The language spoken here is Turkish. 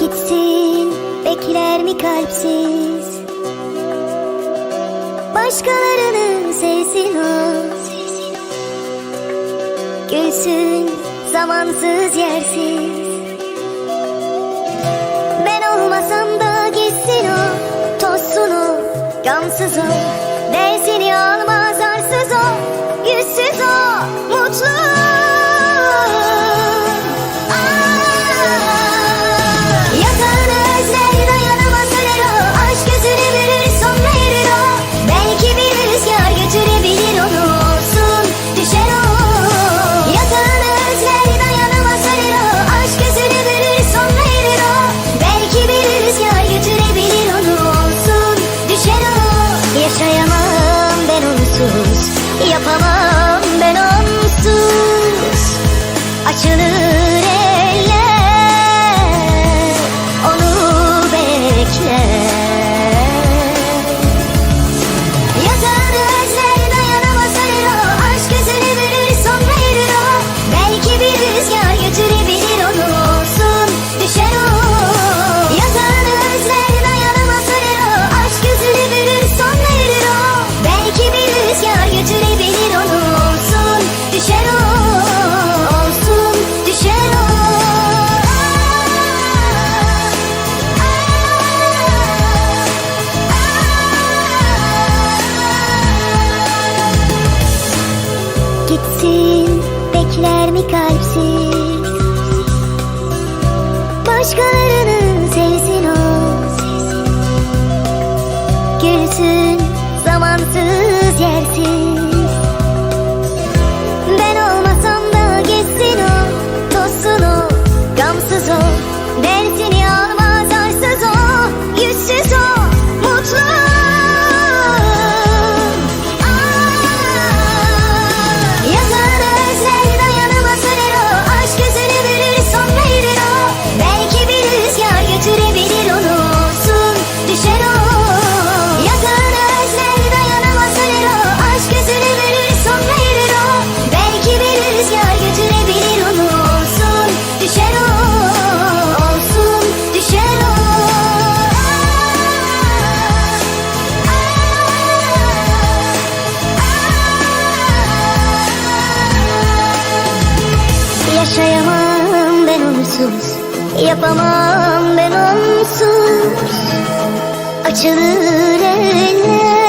Gitsin bekler mi kalpsiz? Başkalarının sevsin o Gülsün zamansız yersiz. Ben olmasam da gitsin o Tozsun o, gamsız o. Dersini almaz arsız o. 是。başını gitsin Bekler mi kalpsiz? Başkalarının onsuz Yapamam ben onsuz. Açılır eller.